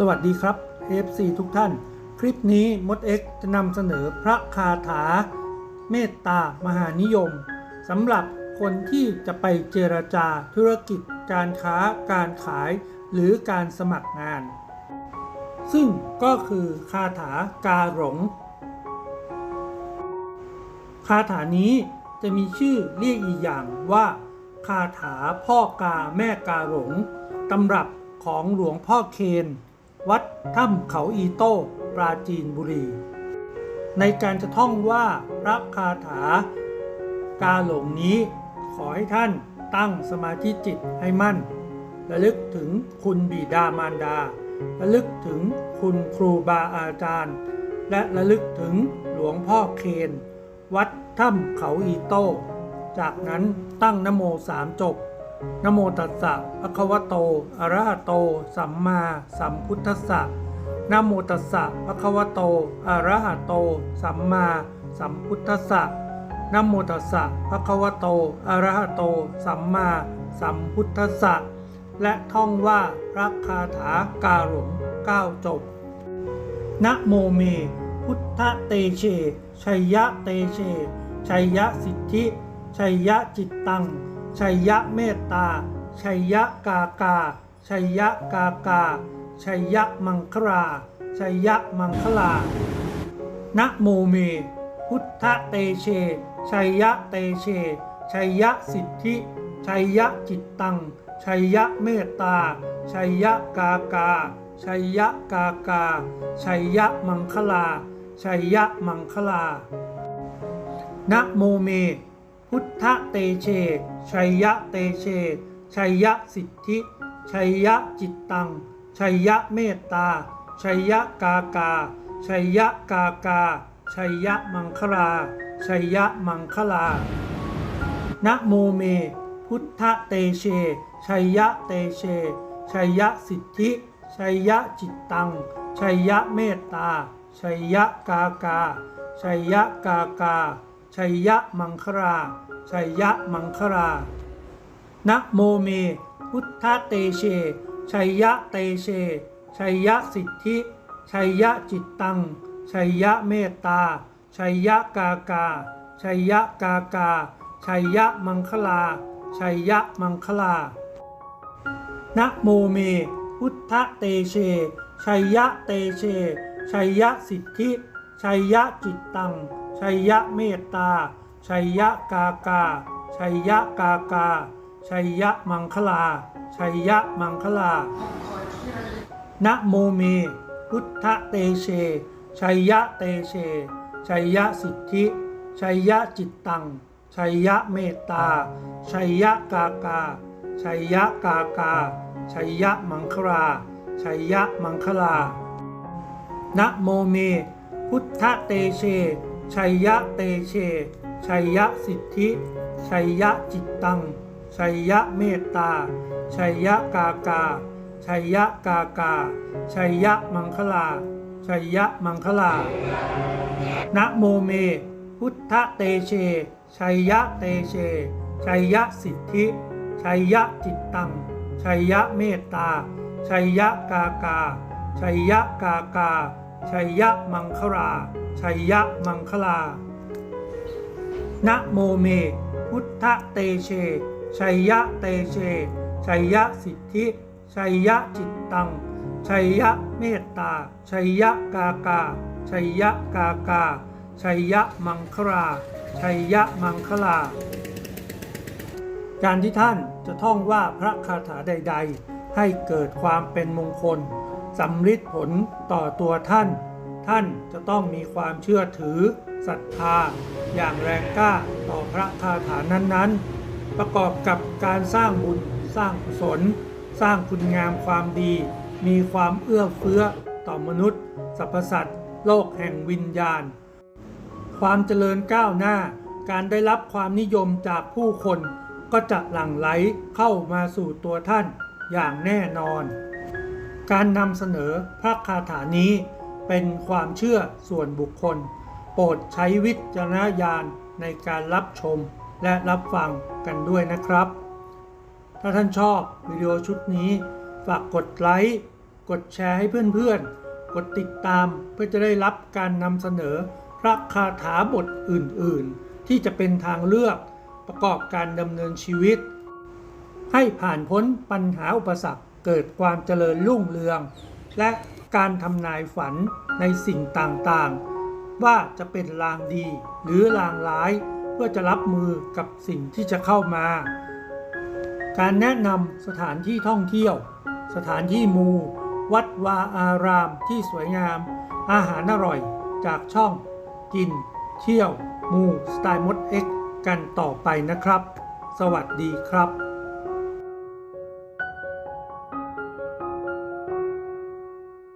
สวัสดีครับ FC ทุกท่าน คลิปนี้มด X จะนำเสนอพระคาถา เมตตามหานิยมสำหรับคนที่จะไปเจรจาธุรกิจ การค้า การขาย หรือการสมัครงาน ซึ่งก็คือคาถากาหลงคาถานี้จะมีชื่อเรียกอีกอย่างว่า คาถาพ่อกาแม่กาหลงตำรับของหลวงพ่อเคน วัดถ้ำเขาอีโต้ปราจีนบุรี ในการจะท่องว่าพระคาถา กาหลงนี้ขอให้ท่านตั้งสมาธิจิตให้มั่น ระลึกถึงคุณบิดามารดา ระลึกถึงคุณครูบาอาจารย์ และระลึกถึงหลวงพ่อเคน วัดถ้ำเขาอีโต้ จากนั้นตั้งนโมสามจบ นโมตัสสะภะคะวะโต อะระหะโต สัมมาสัมพุทธัสสะนโมตัสสะภะคะวะโต อะระหะโต สัมมาสัมพุทธัสสะนโมตัสสะภะคะวะโต อะระหะโต สัมมาสัมพุทธัสสะ และท่องว่าพระคาถากาหลงเก้าจบ นะโมเม พุทธเตเช ชัยยะเตเช ชัยยะสิทธิ ชัยยะจิตตัง ชัยยะเมตตา ชัยยะกากา ชัยยะกากา ชัยยะมังคลาชัยยะมังคลา นะโมเม พุทธเตเช ชัยยะเตเช ชัยยะสิทธิ ชัยยะจิตตัง ชัยยะเมตตา ชัยยะกากา ชัยยะกากา ชัยยะมังคลา ชัยยะมังคลา นะโมเม พุทธเตเช ชัยยะเตเช ชัยยะสิทธิ ชัยยะจิตตัง ชัยยะเมตตา ชัยยะกากา ชัยยะกากา ชัยยะมังคลา ชัยยะมังคลา นะโมเม พุทธเตเช ชัยยะเตเช ชัยยะสิทธิ ชัยยะจิตตัง ชัยยะเมตตา ชัยยะกากา ชัยยะกากา ชัยยะมังคลาชัยยะมังคลานะโมเม พุทธเตเช ชัยยะเตเช ชัยยะสิทธิ ชัยยะจิตตัง ชัยยะเมตตา ชัยยะกากา ชัยยะกากา ชัยยะมังคลา ชัยยะมังคลานะโมเม พุทธเตเช ชัยยะเตเช ชัยยะสิทธิ ชัยยะจิตตัง ชัยยะเมตตา ชัยยะกากา ชัยยะกากา ชัยยะมังคลา ชัยยะมังคลา นะโมเม พุทธเตเช ชัยยะเตเช ชัยยะสิทธิ ชัยยะจิตตัง ชัยยะเมตตา ชัยยะกากา ชัยยะกากา ชัยยะมังคลา ชัยยะมังคลา นะโมเม พุทธเตเช ชัยยะเตเช ชัยยะสิทธิ ชัยยะจิตตัง ชัยยะเมตตา ชัยยะกากา ชัยยะกากา ชัยยะมังคลา ชัยยะมังคลา นะโมเม พุทธเตเช ชัยยะเตเช ชัยยะสิทธิ ชัยยะจิตตัง ชัยยะเมตตา ชัยยะกากา ชัยยะกากา ชัยยะมังคลา ชัยยะมังคลา นะโมเม พุทธเตเช ชัยยะเตเช ชัยยะสิทธิ ชัยยะจิตตัง ชัยยะเมตตา ชัยยะกากา ชัยยะกากา ชัยยะมังคลา ชัยยะมังคลา การที่ท่านจะท่องว่าพระคาถาใด ๆ ให้เกิดความเป็นมงคล สำลิดผลต่อตัวท่าน ท่านจะต้องมีความเชื่อถือศรัทธา อย่างแรงกล้าต่อพระคาถานั้นๆ ประกอบกับการสร้างบุญ สร้างกุศล สร้างคุณงามความดี มีความเอื้อเฟื้อต่อมนุษย์สรรพสัตว์โลกแห่งวิญญาณ ความเจริญก้าวหน้า การได้รับความนิยมจากผู้คน ก็จะหลั่งไหลเข้ามาสู่ตัวท่านอย่างแน่นอน การนำเสนอพระคาถานี้เป็นความเชื่อส่วนบุคคล โปรดใช้วิจารณญาณในการรับชมและรับฟังกันด้วยนะครับ ถ้าท่านชอบวิดีโอชุดนี้ ฝากกดไลค์ กดแชร์ให้เพื่อนๆ กดติดตามเพื่อจะได้รับการนำเสนอพระคาถาบทอื่นๆ ที่จะเป็นทางเลือกประกอบการดำเนินชีวิต ให้ผ่านพ้นปัญหาอุปสรรค เกิดความเจริญรุ่งเรือง และการทำนายฝันในสิ่งต่างๆ ว่าจะเป็นลางดีหรือลางร้าย เพื่อจะรับมือกับสิ่งที่จะเข้ามา การแนะนำสถานที่ท่องเที่ยว สถานที่มู วัดวาอารามที่สวยงาม อาหารอร่อยจากช่อง กิน เที่ยว มูสไตล์มดเอ็กกันต่อไปนะครับ สวัสดีครับ